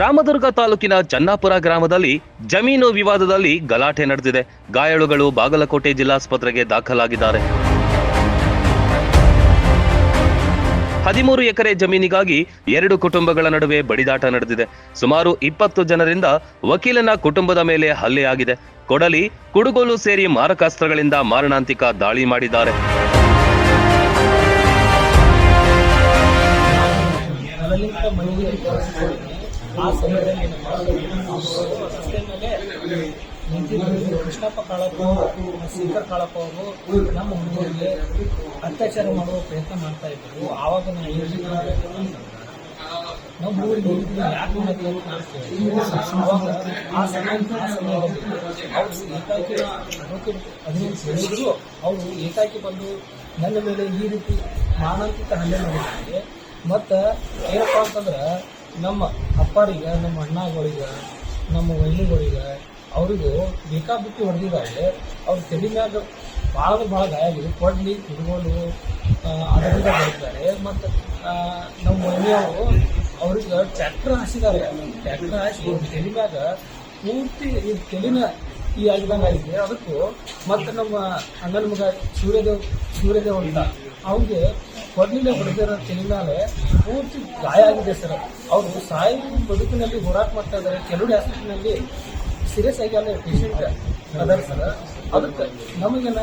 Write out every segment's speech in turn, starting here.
ರಾಮದುರ್ಗ ತಾಲೂಕಿನ ಚನ್ನಾಪುರ ಗ್ರಾಮದಲ್ಲಿ ಜಮೀನು ವಿವಾದದಲ್ಲಿ ಗಲಾಟೆ ನಡೆದಿದೆ. ಗಾಯಾಳುಗಳು ಬಾಗಲಕೋಟೆ ಜಿಲ್ಲಾಸ್ಪತ್ರೆಗೆ ದಾಖಲಾಗಿದ್ದಾರೆ. ಹದಿಮೂರು ಎಕರೆ ಜಮೀನಿಗಾಗಿ ಎರಡು ಕುಟುಂಬಗಳ ನಡುವೆ ಬಡಿದಾಟ ನಡೆದಿದೆ. ಸುಮಾರು ಇಪ್ಪತ್ತು ಜನರಿಂದ ವಕೀಲನ ಕುಟುಂಬದ ಮೇಲೆ ಹಲ್ಲೆಯಾಗಿದೆ ಕೊಡಲಿ, ಕುಡುಗೋಲು ಸೇರಿ ಮಾರಕಾಸ್ತ್ರಗಳಿಂದ ಮಾರಣಾಂತಿಕ ದಾಳಿ ಮಾಡಿದ್ದಾರೆ. ಆ ಸಮಯದಲ್ಲಿ ನಿಂತಿದ್ದು ಕೃಷ್ಣಪ್ಪ ಕಾಳಪ್ಪ ಶಂಕರ್ ಕಾಳಪ್ಪ ಅವರು ನಮ್ಮ ಹುಡುಗರಿಗೆ ಅತ್ಯಾಚಾರ ಮಾಡುವ ಪ್ರಯತ್ನ ಮಾಡ್ತಾ ಇದ್ರು ಆವಾಗ ಹೇಳಿದ್ವಿ ನಮ್ಮ ಹುಡುಗರಿಗೆ ಯಾಕೆ ನಾನು ಆ ಸಮಯ ಆ ಸಮಯದಲ್ಲಿ ಅವರು ಏಕಾಕಿ ಹೇಳಿದ್ರು ಅವರು ಏಕಾಕಿ ಬಂದು ನನ್ನ ಮೇಲೆ ಈ ರೀತಿ ಮಾನಂತಿಕ ಹಲ್ಲೆ ಮಾಡಿದ್ದಾರೆ. ಮತ್ತು ಏನಪ್ಪಾ ಅಂತಂದ್ರೆ ನಮ್ಮ ಅಪ್ಪರಿಗೆ, ನಮ್ಮ ಅಣ್ಣಗಳಿಗೆ, ನಮ್ಮ ವೈನಿಗಳಿಗೆ ಅವರಿಗೂ ಬೇಕಾಬಿಟ್ಟು ಹೊಡೆದಿದ್ದಾರೆ. ಅವ್ರ ತಲೆ ಮ್ಯಾಗ ಭಾಳ ಭಾಳ ಗಾಯ ಆಗಿದೆ ಕೊಡ್ಲಿ ಕುಡ್ಕೊಂಡು ಅದರಿಂದ ಬರ್ತಾರೆ ಮತ್ತು ನಮ್ಮ ಮನೆಯವರು ಅವ್ರಿಗೆ ಟ್ರ್ಯಾಕ್ಟರ್ ಹಾಸಿದ್ದಾರೆ. ಟ್ರ್ಯಾಕ್ಟರ್ ಹಾಸಿ ತಲೆ ಮ್ಯಾಗ ಪೂರ್ತಿ ಈ ತಲೆನ ಈ ಆಗಿದಂಗೆ ಆಗಿದೆ ಅದಕ್ಕೂ ಮತ್ತು ನಮ್ಮ ಅಣ್ಣನ ಮಗ ಸೂರ್ಯದೇವ್ ಸೂರ್ಯದೇವ್ ಅಂತ ಅವ್ರಿಗೆ ಕೊಡ್ಲಿಲ್ಲ ಹೊಡೆದಿರೋ ತಿನ್ನಾಲೆ ಪೂರ್ತಿ ಗಾಯ ಆಗಿದೆ ಸರ್. ಅವರು ಸಾಯಿ ಬದುಕಿನಲ್ಲಿ ಹೋರಾಟ ಮಾಡ್ತಾ ಇದ್ದಾರೆ. ಕೆಲವು ಹಾಸ್ಪಿಟಲ್ನಲ್ಲಿ ಸೀರಿಯಸ್ ಆಗಿ ಅಲ್ಲಿ ಪೇಷಂಟ್ ಅದಾರ ಸರ್. ಅದಕ್ಕೆ ನಮಗೇನ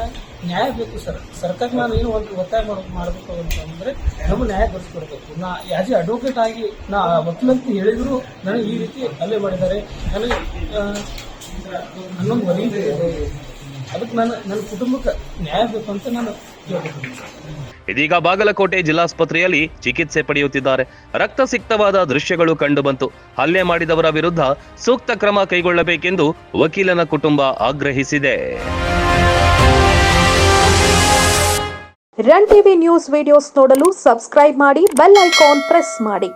ನ್ಯಾಯ ಬೇಕು ಸರ್. ಸರ್ಕಾರ ನಾನು ಏನು ಒಂದು ಒತ್ತಾಯ ಮಾಡ್, ಮಾಡಬೇಕು ಅಂತಂದ್ರೆ ನಮಗೆ ನ್ಯಾಯ ಬರ್ಸ್ಕೊಡ್ಬೇಕು ನಾ ಯಾಜ್ ಅಡ್ವೊಕೇಟ್ ಆಗಿ ನಾ ವಕೀಲಂತ ಹೇಳಿದ್ರು ನನಗೆ ಈ ರೀತಿ ಹಲ್ಲೆ ಮಾಡಿದ್ದಾರೆ. ನನಗೆ ಹನ್ನೊಂದು ವರಿ ಅದಕ್ಕೆ ನಾನು ನನ್ನ ಕುಟುಂಬಕ್ಕೆ ನ್ಯಾಯ ಬೇಕು ಅಂತ ನಾನು ಇದೀಗ ಬಾಗಲಕೋಟೆ ಜಿಲ್ಲಾಸ್ಪತ್ರೆಯಲ್ಲಿ ಚಿಕಿತ್ಸೆ ಪಡೆಯುತ್ತಿದ್ದಾರೆ. ರಕ್ತಸಿಕ್ತವಾದ ದೃಶ್ಯಗಳು ಕಂಡುಬಂತು. ಹಲ್ಲೆ ಮಾಡಿದವರ ವಿರುದ್ಧ ಸೂಕ್ತ ಕ್ರಮ ಕೈಗೊಳ್ಳಬೇಕೆಂದು ವಕೀಲನ ಕುಟುಂಬ ಆಗ್ರಹಿಸಿದೆ. ರನ್ ಟಿವಿ ನ್ಯೂಸ್ ವಿಡಿಯೋಸ್ ನೋಡಲು ಸಬ್ಸ್ಕ್ರೈಬ್ ಮಾಡಿ ಬೆಲ್ ಐಕಾನ್ ಪ್ರೆಸ್ ಮಾಡಿ.